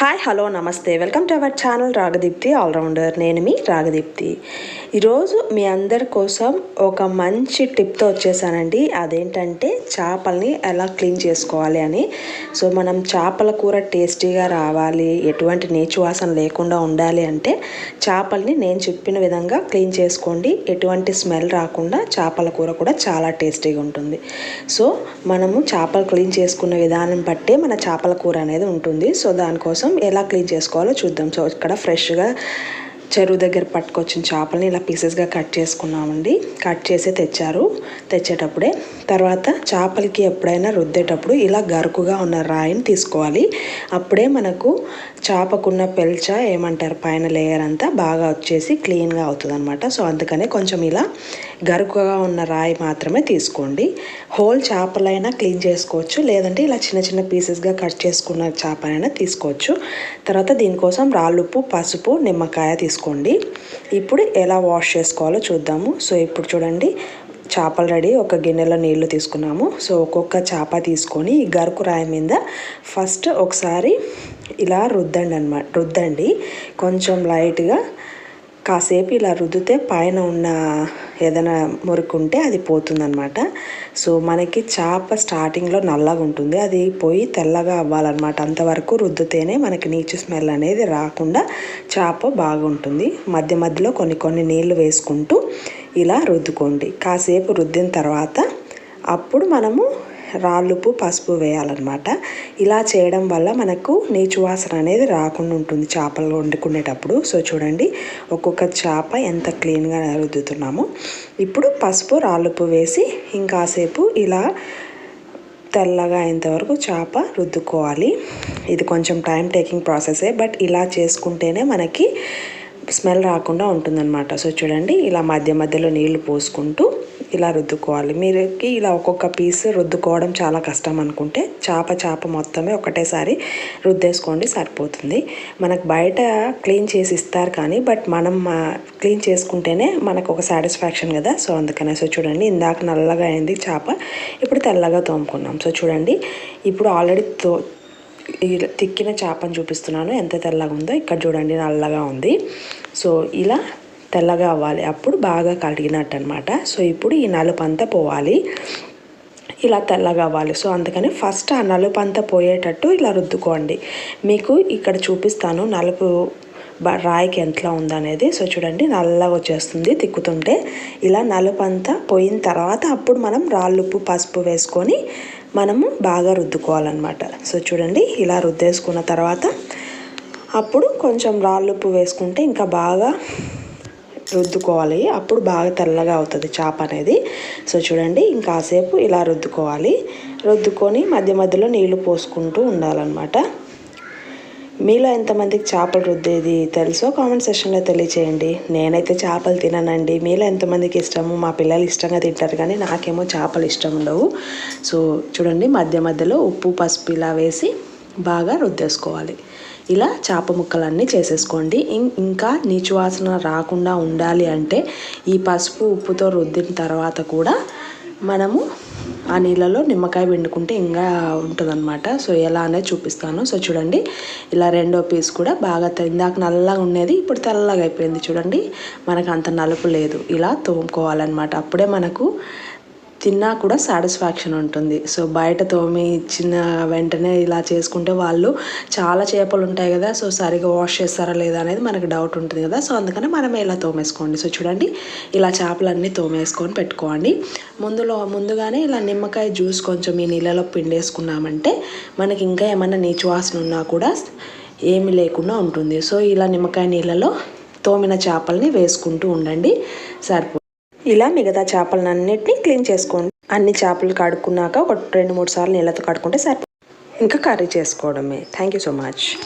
Hi hello నమస్తే welcome to our channel Ragadeepthi allrounder నేను మీ రాగదీప్తి ఈరోజు మీ అందరి కోసం ఒక మంచి టిప్తో వచ్చేసానండి. అదేంటంటే చేపల్ని ఎలా క్లీన్ చేసుకోవాలి అని. సో మనం చేపల కూర టేస్టీగా రావాలి ఎటువంటి నీచు వాసన లేకుండా ఉండాలి అంటే చేపల్ని నేను చెప్పిన విధంగా క్లీన్ చేసుకోండి. ఎటువంటి స్మెల్ రాకుండా చేపల కూర కూడా చాలా టేస్టీగా ఉంటుంది. సో మనము చేపలు క్లీన్ చేసుకున్న విధానం బట్టే మన చేపల కూర అనేది ఉంటుంది. సో దానికోసం ఎలా క్లీన్ చేసుకోవాలో చూద్దాం. సో ఇక్కడ ఫ్రెష్గా చెరువు దగ్గర పట్టుకొచ్చిన చేపలని ఇలా పీసెస్గా కట్ చేసుకున్నామండి. కట్ చేసి తెచ్చారు. తెచ్చేటప్పుడే తర్వాత చేపలకి ఎప్పుడైనా రుద్దేటప్పుడు ఇలా గరుకుగా ఉన్న రాయిని తీసుకోవాలి. అప్పుడే మనకు చేపకున్న పెల్చ ఏమంటారు పైన లేయర్ అంతా బాగా వచ్చేసి క్లీన్గా అవుతుంది అనమాట సో అందుకనే కొంచెం ఇలా గరుకుగా ఉన్న రాయి మాత్రమే తీసుకోండి. హోల్ చేపలైనా క్లీన్ చేసుకోవచ్చు. లేదంటే ఇలా చిన్న చిన్న పీసెస్గా కట్ చేసుకున్న చేపలైనా తీసుకోవచ్చు. తర్వాత దీనికోసం రాళ్ళుప్పు పసుపు నిమ్మకాయ తీసుకోండి. ఇప్పుడు ఎలా వాష్ చేసుకోవాలో చూద్దాము. సో ఇప్పుడు చూడండి. చేపలు రెడీ. ఒక గిన్నెలో నీళ్ళు తీసుకున్నాము. సో ఒక్కొక్క చేప తీసుకొని ఈ గరుకు రాయి మీద ఫస్ట్ ఒకసారి ఇలా రుద్దండి అనమాట రుద్దండి. కొంచెం లైట్గా కాసేపు ఇలా రుద్దితే పైన ఉన్న ఏదైనా మురుకుంటే అది పోతుందనమాట సో మనకి చేప స్టార్టింగ్లో నల్లగా ఉంటుంది. అది పోయి తెల్లగా అవ్వాలన్నమాట. అంతవరకు రుద్దితేనే మనకి నీచు స్మెల్ అనేది రాకుండా చేప బాగుంటుంది. మధ్య మధ్యలో కొన్ని కొన్ని నీళ్ళు వేసుకుంటూ ఇలా రుద్దుకోండి. కాసేపు రుద్దిన తర్వాత అప్పుడు మనము రాళ్ళుపు పసుపు వేయాలన్నమాట. ఇలా చేయడం వల్ల మనకు నీచు వాసన అనేది రాకుండా ఉంటుంది చేపలు వండుకునేటప్పుడు. సో చూడండి ఒక్కొక్క చేప ఎంత క్లీన్గా రుద్దుతున్నామో. ఇప్పుడు పసుపు రాళ్ళుపు వేసి ఇంకాసేపు ఇలా తెల్లగా అయ్యేంతవరకు చేప రుద్దుకోవాలి. ఇది కొంచెం టైం టేకింగ్ ప్రాసెసే బట్ ఇలా చేసుకుంటేనే మనకి స్మెల్ రాకుండా ఉంటుందన్నమాట. సో చూడండి ఇలా మధ్య మధ్యలో నీళ్ళు పోసుకుంటూ ఇలా రుద్దుకోవాలి. మీరుకి ఇలా ఒక్కొక్క పీస్ రుద్దుకోవడం చాలా కష్టం అనుకుంటే చేప చేప మొత్తమే ఒకటేసారి రుద్దేసుకోండి సరిపోతుంది. మనకు బయట క్లీన్ చేసి ఇస్తారు కానీ బట్ మనం క్లీన్ చేసుకుంటేనే మనకు ఒక సాటిస్ఫాక్షన్ కదా. సో అందుకనే సో చూడండి ఇందాక నల్లగా అయింది చేప ఇప్పుడు తెల్లగా తోముకున్నాం. సో చూడండి ఇప్పుడు ఆల్రెడీ తో తిక్కిన చేపను చూపిస్తున్నాను. ఎంత తెల్లగా ఉందో ఇక్కడ చూడండి నల్లగా ఉంది. సో ఇలా తెల్లగా అవ్వాలి. అప్పుడు బాగా కడిగినట్టు అనమాట సో ఇప్పుడు ఈ నలుపంతా పోవాలి. ఇలా తెల్లగా అవ్వాలి. సో అందుకని ఫస్ట్ ఆ నలుపు అంతా పోయేటట్టు ఇలా రుద్దుకోండి. మీకు ఇక్కడ చూపిస్తాను నలుపు రాయికి ఎంతలా ఉందనేది. సో చూడండి నల్లగా వచ్చేస్తుంది తిక్కుతుంటే. ఇలా నలుపంతా పోయిన తర్వాత అప్పుడు మనం రాళ్ళుప్పు పసుపు వేసుకొని మనము బాగా రుద్దుకోవాలన్నమాట. సో చూడండి ఇలా రుద్దేసుకున్న తర్వాత అప్పుడు కొంచెం రాళ్ళుప్పు వేసుకుంటే ఇంకా బాగా రుద్దుకోవాలి. అప్పుడు బాగా తెల్లగా అవుతుంది చేప అనేది. సో చూడండి ఇంకాసేపు ఇలా రుద్దుకోవాలి. రుద్దుకొని మధ్య మధ్యలో నీళ్ళు పోసుకుంటూ ఉండాలన్నమాట. మీలో ఎంతమందికి చేపలు రుద్దేది తెలుసో కామెంట్ సెషన్లో తెలియచేయండి. నేనైతే చేపలు తిననండి. మీలో ఎంతమందికి ఇష్టము? మా పిల్లలు ఇష్టంగా తింటారు కానీ నాకేమో చేపలు ఇష్టం ఉండవు. సో చూడండి మధ్య మధ్యలో ఉప్పు పసుపు ఇలా వేసి బాగా రుద్దేసుకోవాలి. ఇలా చేప ముక్కలన్నీ చేసేసుకోండి. ఇంకా నీచు వాసన రాకుండా ఉండాలి అంటే ఈ పసుపు ఉప్పుతో రుద్దిన తర్వాత కూడా మనము ఆ నీళ్ళలో నిమ్మకాయ పిండుకుంటే ఇంకా ఉంటుందన్నమాట. సో ఎలా అనేది చూపిస్తాను. సో చూడండి. ఇలా రెండో పీస్ కూడా బాగా ఇందాక నల్లగా ఉండేది ఇప్పుడు తెల్లగా అయిపోయింది చూడండి. మనకు అంత నలుపు లేదు. ఇలా తోముకోవాలన్నమాట. అప్పుడే మనకు తిన్నా కూడా సాటిస్ఫాక్షన్ ఉంటుంది. సో బయట తోమి ఇచ్చిన వెంటనే ఇలా చేసుకుంటే వాళ్ళు చాలా చేపలు ఉంటాయి కదా సో సరిగా వాష్ చేస్తారా లేదా అనేది మనకు డౌట్ ఉంటుంది కదా. సో అందుకని మనమే ఇలా తోమేసుకోండి. సో చూడండి ఇలా చేపలన్నీ తోమేసుకొని పెట్టుకోండి. ముందులో ముందుగానే ఇలా నిమ్మకాయ జ్యూస్ కొంచెం ఈ నీళ్ళలో పిండేసుకున్నామంటే మనకి ఇంకా ఏమైనా నీచు వాసన ఉన్నా కూడా ఏమి లేకుండా ఉంటుంది. సో ఇలా నిమ్మకాయ నీళ్ళలో తోమిన చేపల్ని వేసుకుంటూ ఉండండి. సరిపో ఇలా మిగతా చేపలన్నిటిని క్లీన్ చేసుకోండి. అన్ని చేపలు కడుక్కున్నాక ఒక రెండు మూడు సార్లు నీళ్ళతో కడుక్కుంటే సరిపో ఇంకా కర్రీ చేసుకోవడమే. Thank you so much